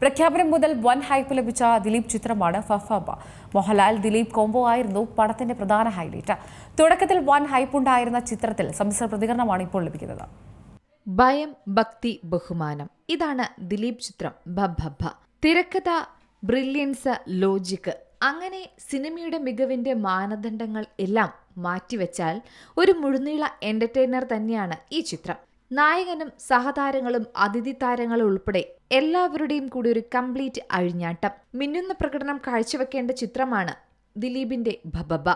പ്രഖ്യാപനം മുതൽ വൻ ഹൈപ്പ് ലഭിച്ച ദിലീപ് ചിത്രമാണ് ഫഫാബ. മോഹൻലാൽ ദിലീപ് കോംബോ ആയിരുന്നു പടത്തിന്റെ പ്രധാന ഹൈലൈറ്റ് തുടക്കത്തിൽ വൻ ഹൈപ്പ് ഉണ്ടായിരുന്ന ചിത്രത്തിൽ സമ്മിശ്ര പ്രതികരണമാണ് ഇപ്പോൾ ലഭിക്കുന്നത്. ഭയം ഭക്തി ബഹുമാനം. ഇതാണ് ദിലീപ് ചിത്രം ഭഭഭ. തിരക്കഥ ബ്രില്യൻസ് ലോജിക്ക് അങ്ങനെ സിനിമയുടെ മികവിന്റെ മാനദണ്ഡങ്ങൾ എല്ലാം മാറ്റിവെച്ചാൽ ഒരു മുഴുനീള എന്റർടൈനർ തന്നെയാണ് ഈ ചിത്രം. നായകനും സഹതാരങ്ങളും അതിഥി താരങ്ങളും ഉൾപ്പെടെ എല്ലാവരുടെയും കൂടി ഒരു കംപ്ലീറ്റ് അഴിഞ്ഞാട്ടം. മിന്നുന്ന പ്രകടനം കാഴ്ചവെക്കേണ്ട ചിത്രമാണ് ദിലീപിന്റെ ഭബബ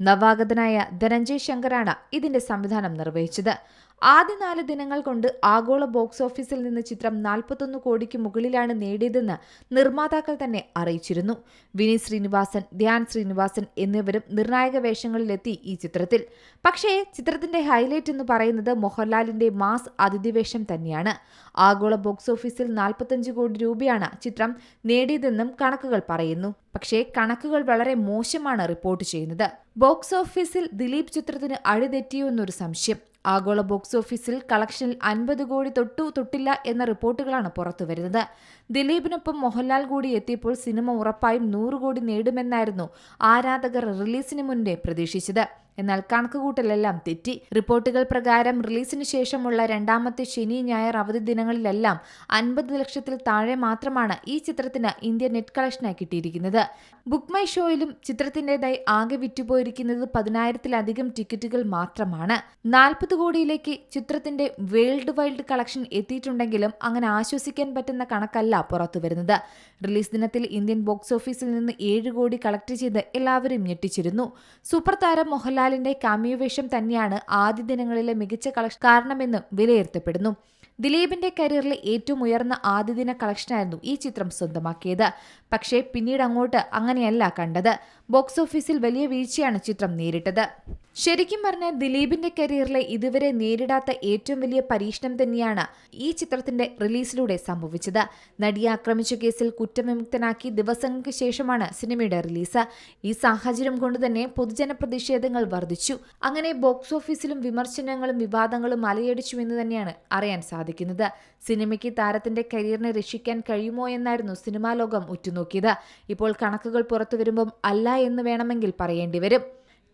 നവാഗതനായ ധനഞ്ജയ് ശങ്കറാണ് ഇതിന്റെ സംവിധാനം നിർവഹിച്ചത്. ആദ്യ നാല് ദിനങ്ങൾ കൊണ്ട് ആഗോള ബോക്സ് ഓഫീസിൽ നിന്ന് ചിത്രം നാൽപ്പത്തൊന്ന് കോടിക്ക് മുകളിലാണ് നേടിയതെന്ന് നിർമ്മാതാക്കൾ തന്നെ അറിയിച്ചിരുന്നു. വിനീത് ശ്രീനിവാസൻ ധ്യാൻ ശ്രീനിവാസൻ എന്നിവരും നിർണായക വേഷങ്ങളിലെത്തി ഈ ചിത്രത്തിൽ. പക്ഷേ ചിത്രത്തിന്റെ ഹൈലൈറ്റ് എന്ന് പറയുന്നത് മോഹൻലാലിന്റെ മാസ് അതിഥിവേഷം തന്നെയാണ്. ആഗോള ബോക്സ് ഓഫീസിൽ നാൽപ്പത്തഞ്ച് കോടി രൂപയാണ് ചിത്രം നേടിയതെന്നും കണക്കുകൾ പറയുന്നു. പക്ഷേ കണക്കുകൾ വളരെ മോശമാണ് റിപ്പോർട്ട് ചെയ്യുന്നത്. ബോക്സ് ഓഫീസിൽ ദിലീപ് ചിത്രത്തിന് അഴിതെറ്റിയോ എന്നൊരു സംശയം. ആഗോള ബോക്സ് ഓഫീസിൽ കളക്ഷനിൽ അൻപത് കോടി തൊട്ടു തൊട്ടില്ല എന്ന റിപ്പോർട്ടുകളാണ് പുറത്തുവരുന്നത് ദിലീപിനൊപ്പം മോഹൻലാൽ കൂടി എത്തിയപ്പോൾ സിനിമ ഉറപ്പായും നൂറ് കോടി നേടുമെന്നായിരുന്നു ആരാധകർ റിലീസിന് മുൻപേ പ്രതീക്ഷിച്ചത്. എന്നാൽ കണക്കുകൂട്ടലെല്ലാം തെറ്റി. റിപ്പോർട്ടുകൾ പ്രകാരം റിലീസിന് ശേഷമുള്ള രണ്ടാമത്തെ ശനി ഞായർ അവധി ദിനങ്ങളിലെല്ലാം അൻപത് ലക്ഷത്തിൽ താഴെ മാത്രമാണ് ഈ ചിത്രത്തിന് ഇന്ത്യ നെറ്റ് കളക്ഷനായി കിട്ടിയിരിക്കുന്നത്. ബുക്ക് മൈ ഷോയിലും ചിത്രത്തിന്റെതായി ആകെ വിറ്റുപോയിരിക്കുന്നത് പതിനായിരത്തിലധികം ടിക്കറ്റുകൾ മാത്രമാണ്. നാൽപ്പത് കോടിയിലേക്ക് ചിത്രത്തിന്റെ വേൾഡ് വൈൽഡ് കളക്ഷൻ എത്തിയിട്ടുണ്ടെങ്കിലും അങ്ങനെ ആശ്വസിക്കാൻ പറ്റുന്ന കണക്കല്ല പുറത്തുവരുന്നത്. റിലീസ് ദിനത്തിൽ ഇന്ത്യൻ ബോക്സ് ഓഫീസിൽ നിന്ന് ഏഴ് കോടി കളക്ട് ചെയ്ത് എല്ലാവരും ഞെട്ടിച്ചിരുന്നു. സൂപ്പർ താരം മോഹൻലാലിന്റെ കാമിയോ വേഷം തന്നെയാണ് ആദ്യ ദിനങ്ങളിലെ മികച്ച കളക്ഷൻ കാരണമെന്നും വിലയിരുത്തപ്പെടുന്നു. ദിലീപിന്റെ കരിയറിലെ ഏറ്റവും ഉയർന്ന ആദ്യദിന കളക്ഷനായിരുന്നു ഈ ചിത്രം സ്വന്തമാക്കിയത്. പക്ഷേ പിന്നീട് അങ്ങോട്ട് അങ്ങനെയല്ല കണ്ടത്. ബോക്സ് ഓഫീസിൽ വലിയ വീഴ്ചയാണ് ചിത്രം നേരിട്ടത്. ശരിക്കും പറഞ്ഞാൽ ദിലീപിന്റെ കരിയറിലെ ഇതുവരെ നേരിടാത്ത ഏറ്റവും വലിയ പരീക്ഷണം തന്നെയാണ് ഈ ചിത്രത്തിന്റെ റിലീസിലൂടെ സംഭവിച്ചത്. നടിയെ ആക്രമിച്ച കേസിൽ കുറ്റവിമുക്തനാക്കി ദിവസങ്ങൾക്ക് ശേഷമാണ് സിനിമയുടെ റിലീസ്. ഈ സാഹചര്യം കൊണ്ട് തന്നെ പൊതുജന പ്രതിഷേധങ്ങൾ വർദ്ധിച്ചു അങ്ങനെ ബോക്സ് ഓഫീസിലും വിമർശനങ്ങളും വിവാദങ്ങളും മലയടിച്ചു എന്ന് തന്നെയാണ് അറിയാൻ സാധിക്കുന്നത്. സിനിമയ്ക്ക് താരത്തിന്റെ കരിയറിനെ രക്ഷിക്കാൻ കഴിയുമോ എന്നായിരുന്നു സിനിമാ ലോകം ഉറ്റുനോക്കിയത്. ഇപ്പോൾ കണക്കുകൾ പുറത്തു വരുമ്പം അല്ല എന്ന് വേണമെങ്കിൽ പറയേണ്ടി വരും.